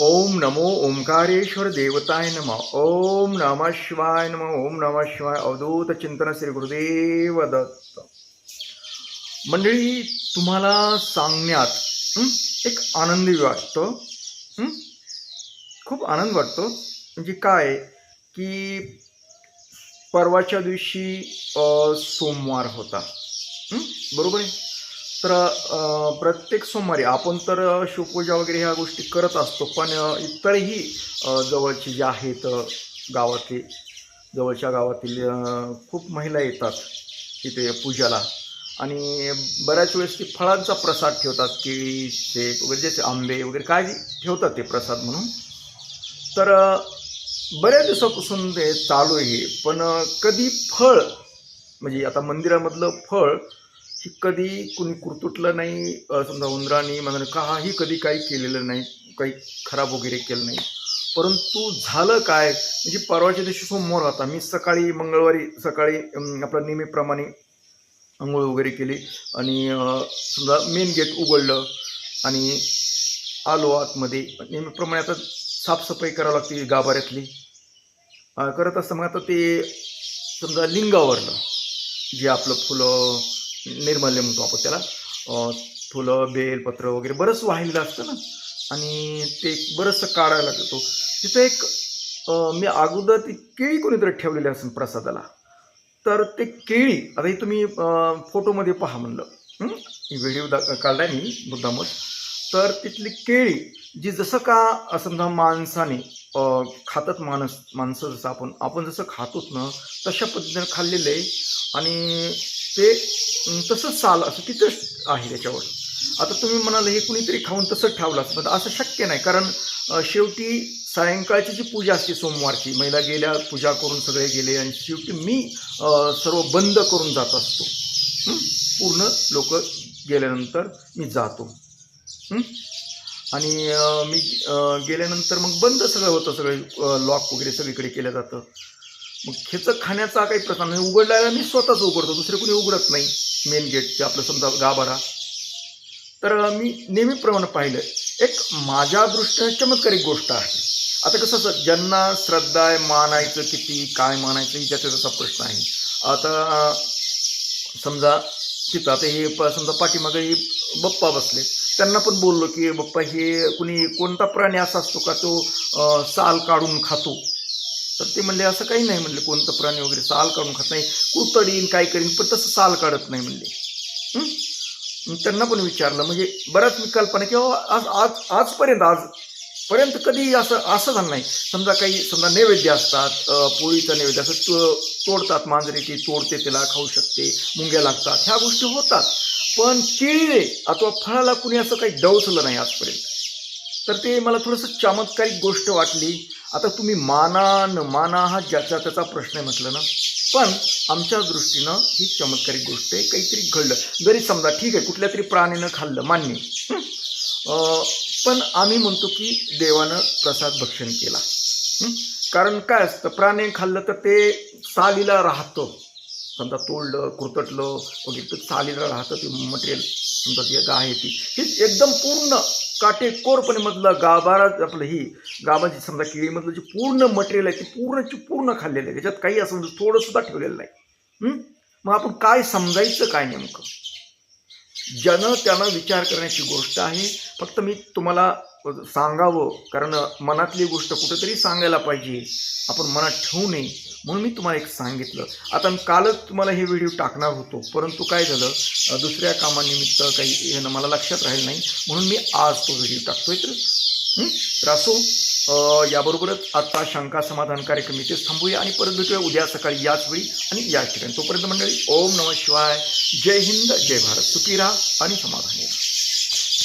ओम नमो ओंकारेश्वर देवताय नम। ओम नम शिवाय नम ओम नम शिवाय। अवधूत चिंतन श्री गुरुदेव दत्त। मंडळी तुम्हाला सांगण्यात एक आनंदी वाटतं खूप आनंद वाटतो. म्हणजे काय? की परवाच्या दिवशी सोमवार होता. बरोबर आहे? तर प्रत्येक सोमवारी आपण तर शिवपूजा वगैरे ह्या गोष्टी करत असतो पण इतरही जवळची जे आहेत गावातली जवळच्या गावातील खूप महिला येतात तिथे पूजाला. आणि बऱ्याच वेळेस ते फळांचा प्रसाद ठेवतात केळी शेक वगैरे जसे आंबे वगैरे काय ठेवतात ते प्रसाद म्हणून. तर बऱ्याच दिवसापासून ते चालू आहे पण कधी फळ म्हणजे आता मंदिरामधलं फळ की कधी कुणी कुरतुटलं नाही समजा उंदराने म्हणजे काही कधी काही केलेलं नाही काही खराब वगैरे केलं नाही. परंतु झालं काय? म्हणजे परवाच्या दिवशी सोमवार होता. मी सकाळी मंगळवारी सकाळी आपलं आपल्या नेहमीप्रमाणे आंघोळ वगैरे केली आणि समजा मेन गेट उघडलं आणि आलो आतमध्ये. नेहमीप्रमाणे आता साफसफाई करावी लागते गाभाऱ्यातली. करत असताना मग आता ते समजा लिंगावरलं जे आपलं फुलं निर्मल्य म्हणतो आपण त्याला. फुलं बेलपत्र वगैरे बरंच वाहिलेलं असतं ना. आणि ते बरंचसं काढायला लागतो तिथं एक मी अगोदर ती केळी कोणीतरी ठेवलेली असेल प्रसादाला. तर ते केळी आता हे तुम्ही फोटोमध्ये पहा म्हणलं. व्हिडिओ दा काढलाय मी मुद्दामच. तर तिथली केळी जी जसं का समजा माणसाने खातात माणस माणसं जसं आपण आपण जसं खातोच ना तशा पद्धतीने खाल्लेलं आहे. आणि ते तसंच साल असं तिथंच आहे त्याच्यावर. आता तुम्ही म्हणाल हे कुणीतरी खाऊन तसंच ठेवलं असं पण असं शक्य नाही कारण शेवटी सायंकाळची जी पूजा असते सोमवारची महिला गेल्या पूजा करून सगळे गेले आणि शेवटी मी सर्व बंद करून जात असतो. पूर्ण लोक गेल्यानंतर मी जातो. आणि मी गेल्यानंतर मग बंद सगळं होतं सगळे लॉक वगैरे सगळीकडे केलं जातं. मग खेचं खाण्याचा काही प्रकार नाही. उघडल्याला मी स्वतःच उघडतो. दुसरे कोणी उघडत नाही. मेन गेट ते आपलं समजा गाभारा. तर मी नेहमीप्रमाणे पाहिलं एक माझ्या दृष्टीने चमत्कारिक गोष्ट आहे. आता कसं असं ज्यांना श्रद्धा आहे मानायचं किती काय मानायचं ही त्याचा त्याचा प्रश्न आहे. आता समजा तिथं आता हे प- समजा पाठीमागे हे बप्पा बसले. त्यांना पण बोललो की बप्पा हे कुणी कोणता प्राणी असा असतो का तो साल काढून खातो? तर ते म्हणले असं काही नाही म्हणले कोणतं प्राणी वगैरे साल काढून खात नाही कुतडीन काय करीन पण तसं साल काढत नाही म्हणले. त्यांना पण विचारलं म्हणजे बऱ्याच मी कल्पना की बाबा आज आज आजपर्यंत आज पर्यंत कधी असं असं झालं नाही. समजा काही समजा नैवेद्य असतात पोळीचा नैवेद्य असं तो तोडतात मांजरे ती तोडते त्याला खाऊ शकते मुंग्या लागतात ह्या गोष्टी होतात. पण केळी अथवा फळाला कुणी असं काही डवसलं नाही आजपर्यंत. तर ते मला थोडंसं चमत्कारिक गोष्ट वाटली. आता तुम्ही मानान माना हा ज्याचा त्याचा प्रश्न आहे म्हटलं ना. पण आमच्या दृष्टीनं ही चमत्कारिक गोष्ट आहे काहीतरी घडलं. जरी समजा ठीक आहे कुठल्या तरी प्राणीनं खाल्लं मान्य पण आम्ही म्हणतो की देवानं प्रसाद भक्षण केला. कारण काय असतं प्राणी खाल्लं तर ते सालीला राहतं. समजा तोडलं कुरतटलं वगैरे तर सालीला राहतं ते मटेरियल समजा जी आहे ती. ही एकदम पूर्ण काटेकोरपणे मधलं गाभारा आपलं ही गाभाची समजा केळीमधलं जे पूर्ण मटेरियल आहे ते पूर्णची पूर्ण खाल्लेलं आहे. त्याच्यात काही असं म्हणजे थोडंसुद्धा ठेवलेलं नाही. मग आपण काय समजायचं काय नेमकं? ज्यानं त्यानं विचार करण्याची गोष्ट आहे. फक्त मी तुम्हाला सांगावं कारण मनातली गोष्ट कुठेतरी सांगायला पाहिजे. आपण मनात ठेवू नये. म्हणून मी तुम्हाला एक सांगितलं. आता कालच तुम्हाला हे व्हिडिओ टाकणार होतो परंतु काय झालं? दुसऱ्या कामानिमित्त काही येणं मला लक्षात राहिलं नाही म्हणून मी आज तो व्हिडिओ टाकतोय. तर तर असो याबरोबरच आजचा शंका समाधान कार्यक्रम इथेच थांबूया आणि परत भेटूया उद्या सकाळी याच वेळी आणि याच ठिकाणी. तोपर्यंत मंडळी ओम नम शिवाय. जय हिंद जय भारत. सुखी राहा आणि समाधानी राहा.